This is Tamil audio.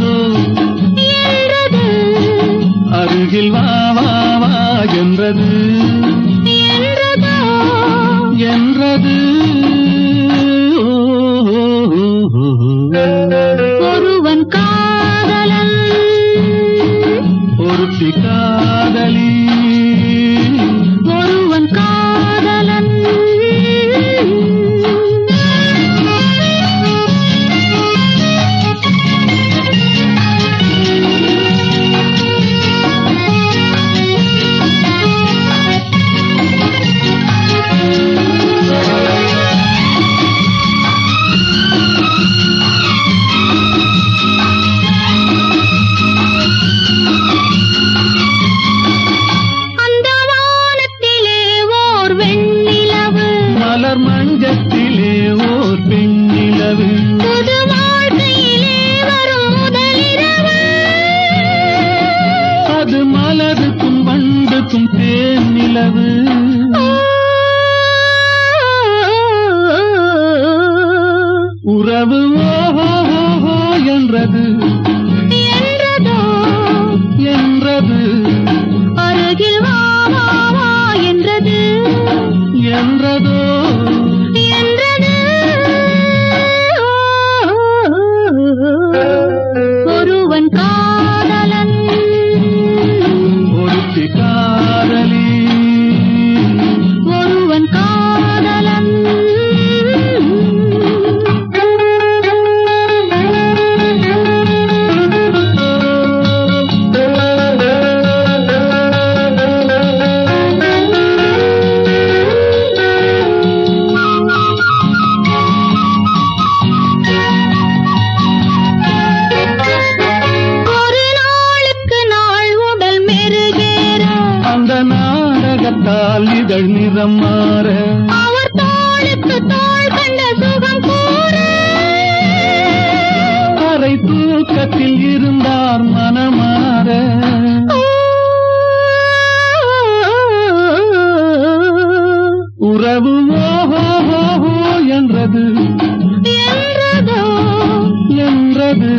என்றது அருகில் வா வா வா என்றதோ. மலர் மஞ்சத்திலே ஓர் பெண்ணிலவு. அது மலருக்கும் வண்டுக்கும் தேன் நிலவு. உறவு ஓஹோ என்றது. என்றதோ. என்றது. நாடகத்தால் இதழ் நிறம் மாற. அவர் தோளுக்கு தோள் கண்ட சுகம் அரை தூக்கத்தில் இருந்தார் மனமாற. உறவு ஓஹோ என்றதோ என்றது.